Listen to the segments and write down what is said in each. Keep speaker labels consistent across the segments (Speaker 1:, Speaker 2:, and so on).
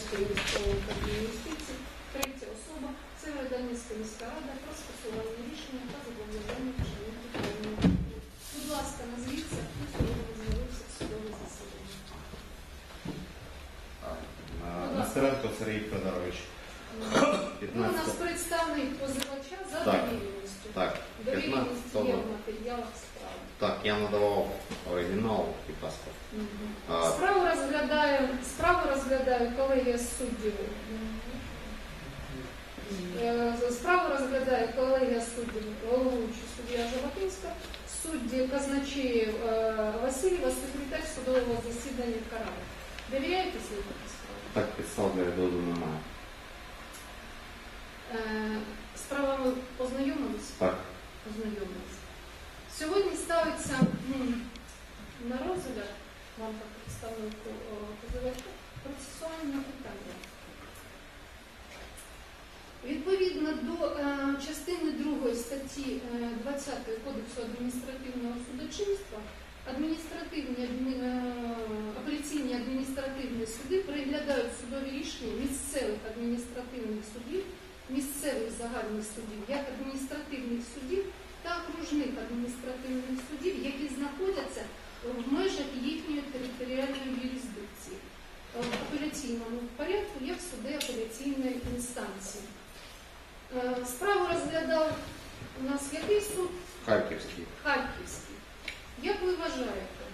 Speaker 1: Донецької військової управління юстиції. Третя особа Северодонецька міська рада про скасування рішення та зобов'язання вчинити певні. Будь ласка, назвіться, хто з'явився в судове засідання.
Speaker 2: Нестеренко Сергій Федорович.
Speaker 1: Ну, у нас
Speaker 2: 15.
Speaker 1: представник позивача за
Speaker 2: Так.
Speaker 1: довіреністю.
Speaker 2: Так,
Speaker 1: Довіреність
Speaker 2: 15
Speaker 1: є в матеріалах справи.
Speaker 2: Так, я надавав оригінал і паспорт. А,
Speaker 1: Справу розглядає, справу розглядає колегія суддів. Е, Справу розглядає колегія суддів, головуючий суддя Жаботинська, судді казначеїв е, Васильєва, секретар судового засідання Караба. Довіряєте слухати справу?
Speaker 2: Так, підстав для відводу немає.
Speaker 1: Е, Справа ви познайомились?
Speaker 2: Так,
Speaker 1: Познайомились. Сьогодні ставиться м, на розгляд вам як представнику о, позивача процесуальне питання. Відповідно до е, частини 2 статті е, 20 Кодексу адміністративного судочинства, адміністративні адмі- е, апеляційні адміністративні суди переглядають судові рішення місцевих адміністративних судів, місцевих загальних судів, як адміністративних судів та окружних адміністративних судів, які знаходяться в межах їхньої територіальної юрисдикції. В апеляційному порядку в суди апеляційної інстанції. Е, Справу розглядав у нас який суд?
Speaker 2: Харківський.
Speaker 1: Харківський. Як ви вважаєте,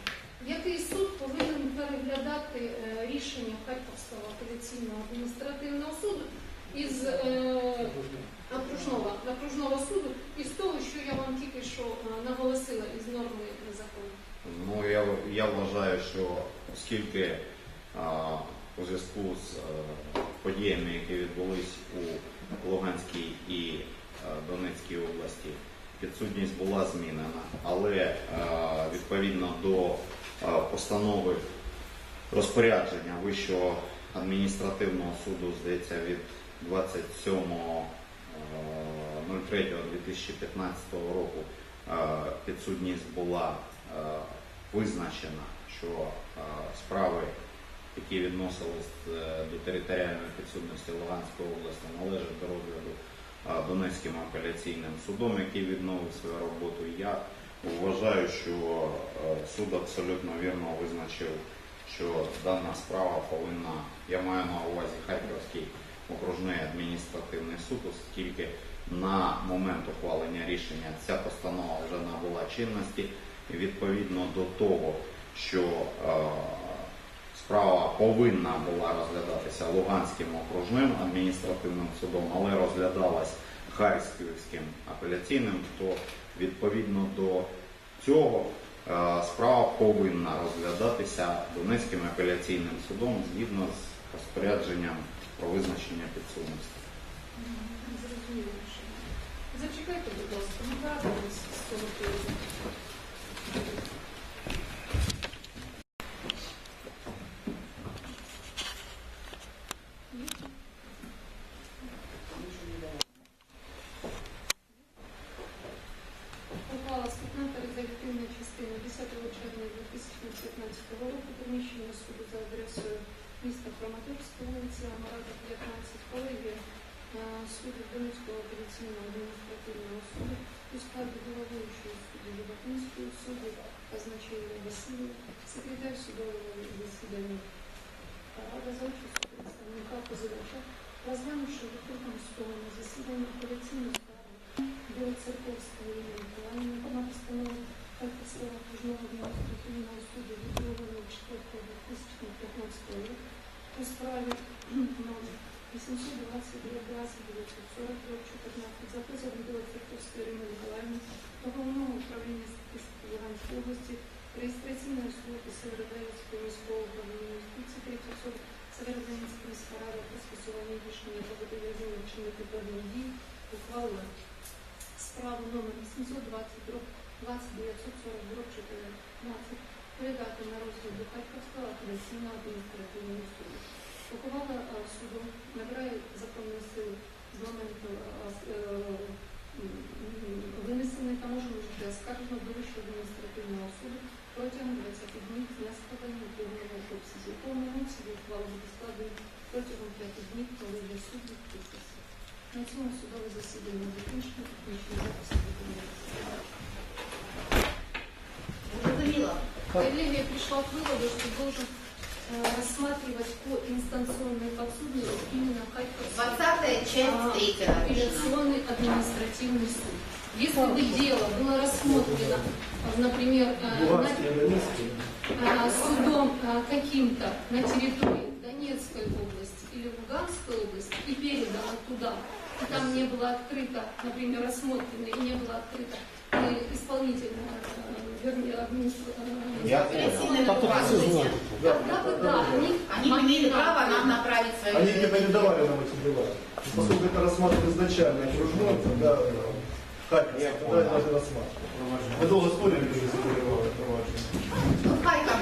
Speaker 1: який суд повинен переглядати е, рішення Харківського апеляційного адміністративного суду із е, окружного, окружного суду із того, що я вам тільки що наголосила із норми закону?
Speaker 2: Ну, я, я вважаю, що оскільки а, у зв'язку з е, подіями, які відбулись у Луганській і е, Донецькій області, підсудність була змінена, але е, відповідно до е, постанови розпорядження Вищого адміністративного суду, здається, від 27.03.2015 року підсудність була визначена, що справи, які відносились е, до територіальної підсудності Луганської області, належать до розгляду Донецьким апеляційним судом, який відновив свою роботу. Я вважаю, що е, суд абсолютно вірно визначив, що дана справа повинна, я маю на увазі Харківський окружний адміністративний суд, оскільки на момент ухвалення рішення ця постанова вже набула чинності. Відповідно до того, що е, справа повинна була розглядатися Луганським окружним адміністративним судом, але розглядалась Харківським апеляційним, то відповідно до цього е, справа повинна розглядатися Донецьким апеляційним судом згідно з розпорядженням про визначення підсудності.
Speaker 1: Зачекайте, будь ласка, ми радимось з цього 2015 року приміщення суду за адресою міста Краматорська, вулиця Амарата, 15, колегія е, суду Донецького апеляційного адміністративного суду у складі головуючої суду Європейської суду, казначея Василів, секретар судового засідання. Рада за участю представника позивача, розглянувши в відкритому судовому засіданні апеляційну справу Білоцерковської Ірини Миколаївни на постанову Харківського окружного адміністративного суду від 2.04.2015 року у справі номер 822 940 14 за позовом Білоцерковської Ірини Миколаївни до Головного управління статистики Луганської області реєстраційної служби Северодонецького міського управління юстиції 3 особи Северодонецька міська рада про скасування рішення про зобов'язання вчинити певні дії ухвалила справу номер 820 дроб 2940 дроб 14 передати на розгляд до Харківського апеляційного адміністративного суду. Ухвала е, суду набирає законної сили з моменту е, е, винесення та може бути оскаржено до Вищого адміністративного суду протягом 20 днів з дня складання повного обсязі. Повному обсязі ухвала буде складена протягом від колегії суддів підписи. На цьому судове засідання закінчено, технічний запис виконується. Коллегия пришла к выводу, что должен э, рассматривать по инстанционной подсудности именно Харьковский
Speaker 3: 20 часть
Speaker 1: а,
Speaker 3: 3 написано.
Speaker 1: апелляционный административный суд. Если бы дело было рассмотрено, например, э, на- э, судом каким-то на территории Донецкой области или Луганской области и передано туда, и там не было открыто, например, рассмотрено и не было открыто исполнительное,
Speaker 2: я
Speaker 1: Они
Speaker 3: имели право нам направить свои...
Speaker 4: Они не передавали нам эти дела. Поскольку это рассматривали изначально окружной, тогда Харьков, тогда рассматривать. Мы долго спорили, что это
Speaker 3: ну,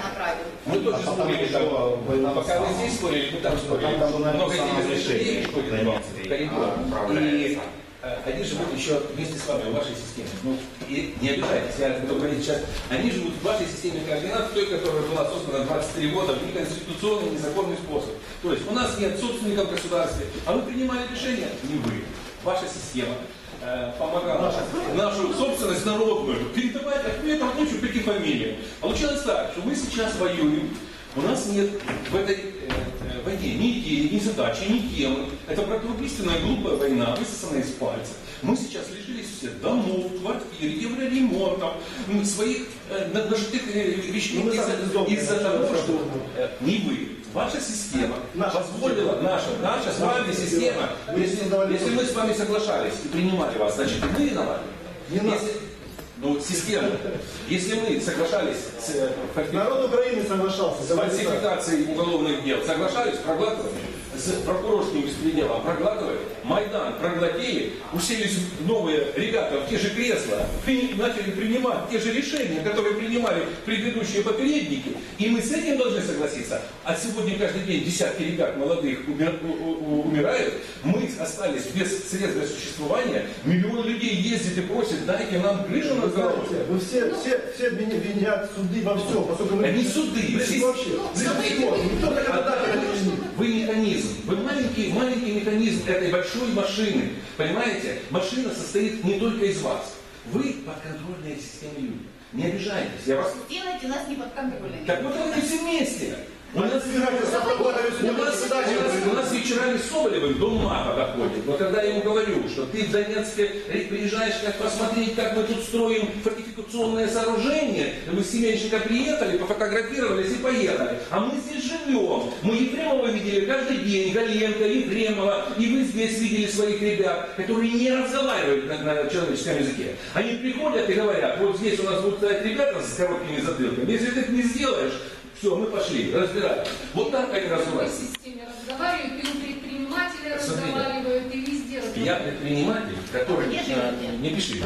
Speaker 3: направил.
Speaker 5: Мы тоже спорили,
Speaker 2: что
Speaker 5: пока вы здесь спорили, мы там спорили. Много
Speaker 2: этих
Speaker 5: решений, коридор. И они живут еще вместе с вами в вашей системе. Ну, и не обижайтесь, я готов говорить сейчас. Они живут в вашей системе координат, той, которая была создана 23 года в неконституционный, незаконный способ. То есть у нас нет собственников в государстве, а вы принимали решения? Не вы. Ваша система э, помогала нашу собственность народную передавать ответом кучу пяти фамилий. Получилось так, что мы сейчас воюем, у нас нет в этой э, войне ни идеи, ни задачи, ни темы. Это братоубийственная глупая война, высосанная из пальца. Мы сейчас лишились всех домов, квартир, евроремонтов, своих э, на- нажитых э, вещей
Speaker 4: Ну,
Speaker 5: из-за
Speaker 4: наша
Speaker 5: того, что э, не вы, ваша система
Speaker 4: Наша
Speaker 5: позволила, наша, наша с вами система,
Speaker 4: Мы
Speaker 5: если, если мы с вами соглашались и принимали вас, значит мы виноваты.
Speaker 4: Не.
Speaker 5: Если- ну, система. Если мы соглашались с, э, фальси-
Speaker 4: Народ Украины соглашался.
Speaker 5: с
Speaker 4: давайте так.
Speaker 5: фальсификацией уголовных дел, соглашались, проглатывали, С прокурорским беспределом проглатывали, Майдан проглотили, уселись новые ребята в те же кресла, при- начали принимать те же решения, которые принимали предыдущие попередники, и мы с этим должны согласиться. А сегодня каждый день десятки ребят молодых умер- умирают, мы остались без средств для существования, миллион людей ездит и просит, дайте нам крышу
Speaker 4: Вы
Speaker 5: над головой.
Speaker 4: знаете, вы все, все, все вини- винят суды во всем, поскольку мы...
Speaker 5: Не суды, все-
Speaker 4: вообще.
Speaker 1: Ну, смотрите,
Speaker 4: никто,
Speaker 1: вы-
Speaker 4: никто
Speaker 1: вы-
Speaker 4: никогда так это не винит.
Speaker 5: Вы механизм, вы маленький, маленький механизм этой большой машины. Понимаете? Машина состоит не только из вас. Вы подконтрольная система люди. Не обижайтесь. Я вас...
Speaker 3: Сделайте нас не подконтрольными.
Speaker 5: Так вот давайте все вместе. У нас, у нас,
Speaker 4: судебное
Speaker 5: у нас, вечерами Соболевым до мата доходит. Но когда я ему говорю, что ты в Донецке приезжаешь как посмотреть, как мы тут строим фортификационное сооружение, вы с Семенченко приехали, пофотографировались и поехали. А мы здесь живем. Мы Ефремова видели каждый день, Галенко, Ефремова, и вы здесь видели своих ребят, которые не разговаривают на, на человеческом языке. Они приходят и говорят, вот здесь у нас будут стоять ребята с короткими затылками. Если ты это не сделаешь, все, мы пошли, разбирать. Вот так они
Speaker 1: в другой
Speaker 5: развиваются.
Speaker 1: системе разговаривают, и у предпринимателя
Speaker 5: Смотрите.
Speaker 1: разговаривают, и везде
Speaker 5: Я предприниматель, который...
Speaker 3: Где
Speaker 5: э,
Speaker 3: живете?
Speaker 5: не пиши.